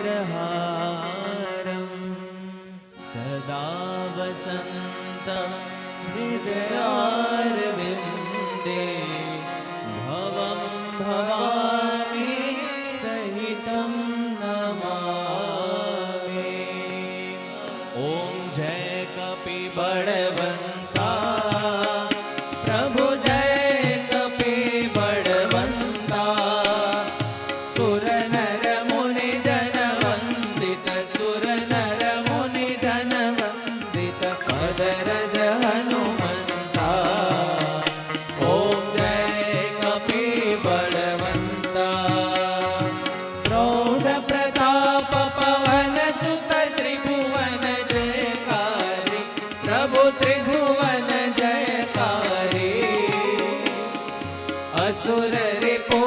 ग्रहारं सदा वसन्त हृदयार्विन्दे भवं भवामि सहितं नमामि ॐ जय कपिबडवन्ता प्रभु जय कपिबडवन्ता सुर असुर रिपो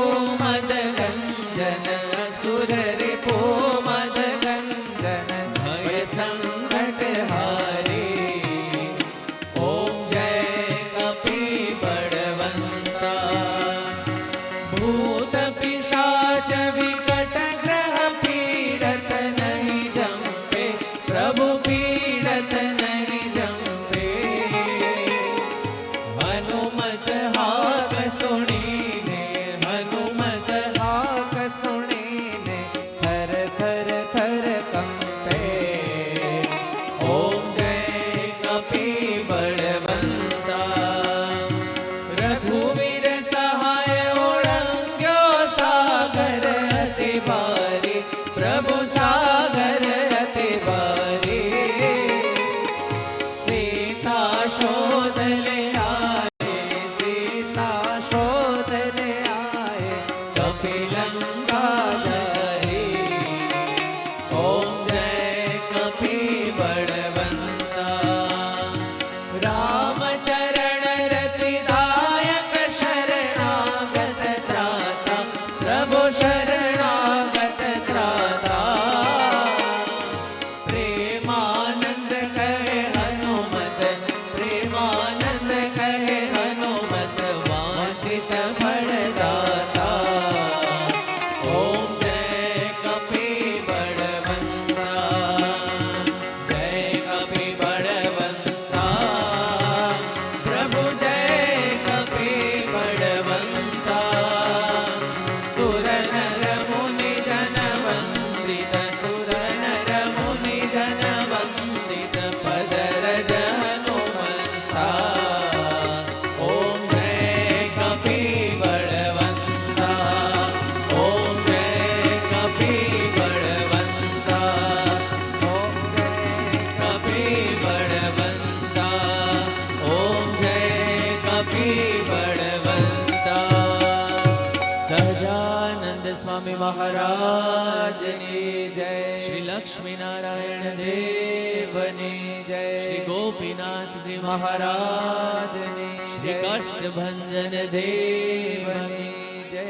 સ્વામી મહારાજની જય. શ્રી લક્ષ્મીનારાયણ દેવની જય. શ્રી ગોપીનાથજી મહારાજની શ્રી કષ્ટભંજન દેવની જય.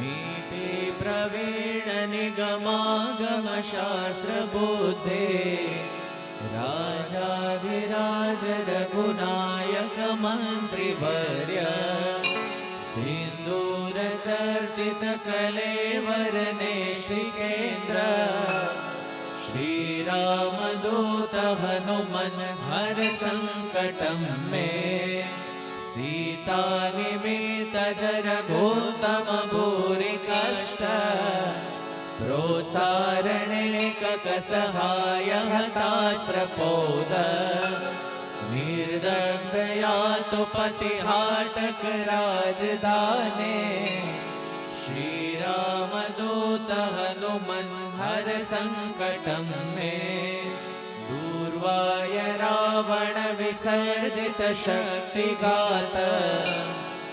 નીતિ પ્રવીણ નિગમાગમ શાસ્ત્ર બુદ્ધે. રાજાધિરાજ રઘુનાયક મંત્રી ભર્યા चर्चित कलेवरने श्रीकेन्द्र। श्रीरामदूत हनुमन हर सङ्कटं मे। सीतानिमितजरभूतमभूरिकष्ट प्रोत्सारणे ककसहाय हताश्रपोद निर्दया तो पतिहाटक राजदाने श्रीरामदूत हनुमन् हर सङ्कटं मे दूर्वाय रावण विसर्जित शक्तिघात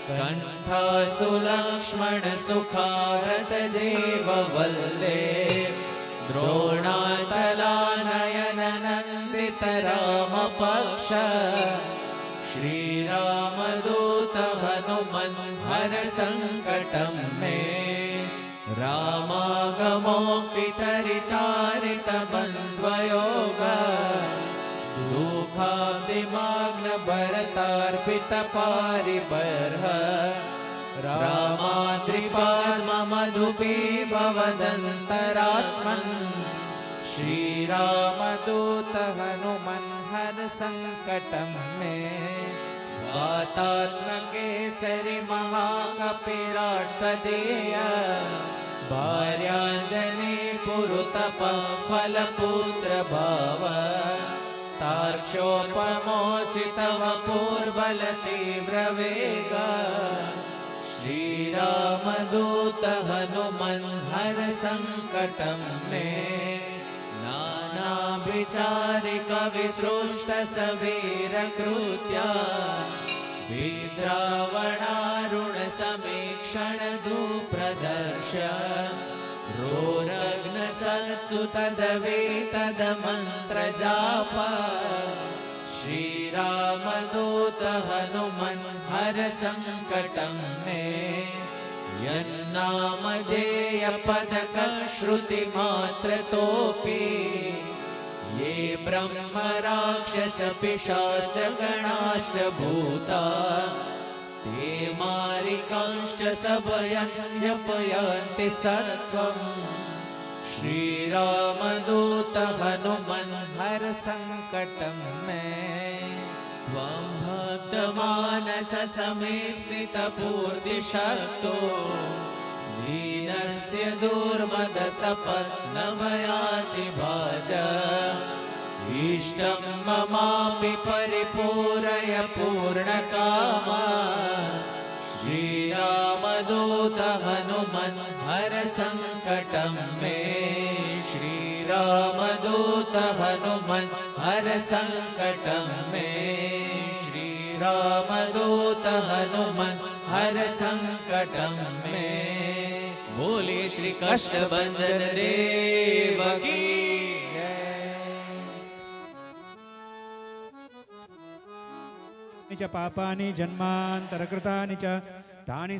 कण्ठासुलक्ष्मण सुखाव्रत जीववल्ले द्रोण रामपक्ष। श्रीरामदूत हर सङ्कटं मे। रामागमोपितरितारितबन्द्वयोग दुःखादिमाग्नभरतार्पितपारिबर्ह। रामाद्रिपाद्ममधुपी भवदन्तरात्मन्। श्रीराम रामदूत हनुमन् हर संकटं मे वातात्मकेसरि महाकपिराट्पदेय भार्याञ्जने पुरुतप फलपुत्र भाव तार्क्षोपमोचितव पूर्बलतीव्रवेग श्रीरामदूत हनुमन् हर सङ्कटं मे नानाभिचारिकविसृष्टसवीरकृत्या विद्रावणारुणसमीक्षण दुप्रदर्श रोरग्नसत्सु तदवेतदमन्त्रजाप श्रीरामदूत हनुमन् हर सङ्कटं मे यन्नामधेयपदकश्रुतिमात्रतोऽपि ये ब्रह्म राक्षसपिशाश्च गणाश्च भूता ते मारिकांश्च सभयन्यपयन्ति सत्त्वम् श्रीरामदूत हनुमन् हर संकटं मे त्वं भक्तमानस समीप्सितपूर्तिशक्तो दीनस्य दुर्मदसपत्नमयाति भाज इष्टं ममापि परिपूरय पूर्णकामा श्रीरामदूत हनुमन् हर सङ्कटं मे। श्रीरामदूत हनुमन् हर सङ्कटं मे श्रीरामदूत हनुमन्, हर सङ्कटं मे बोले श्री कष्टभञ्जन देव की च पापानि जन्मान्तरकृतानि च तानि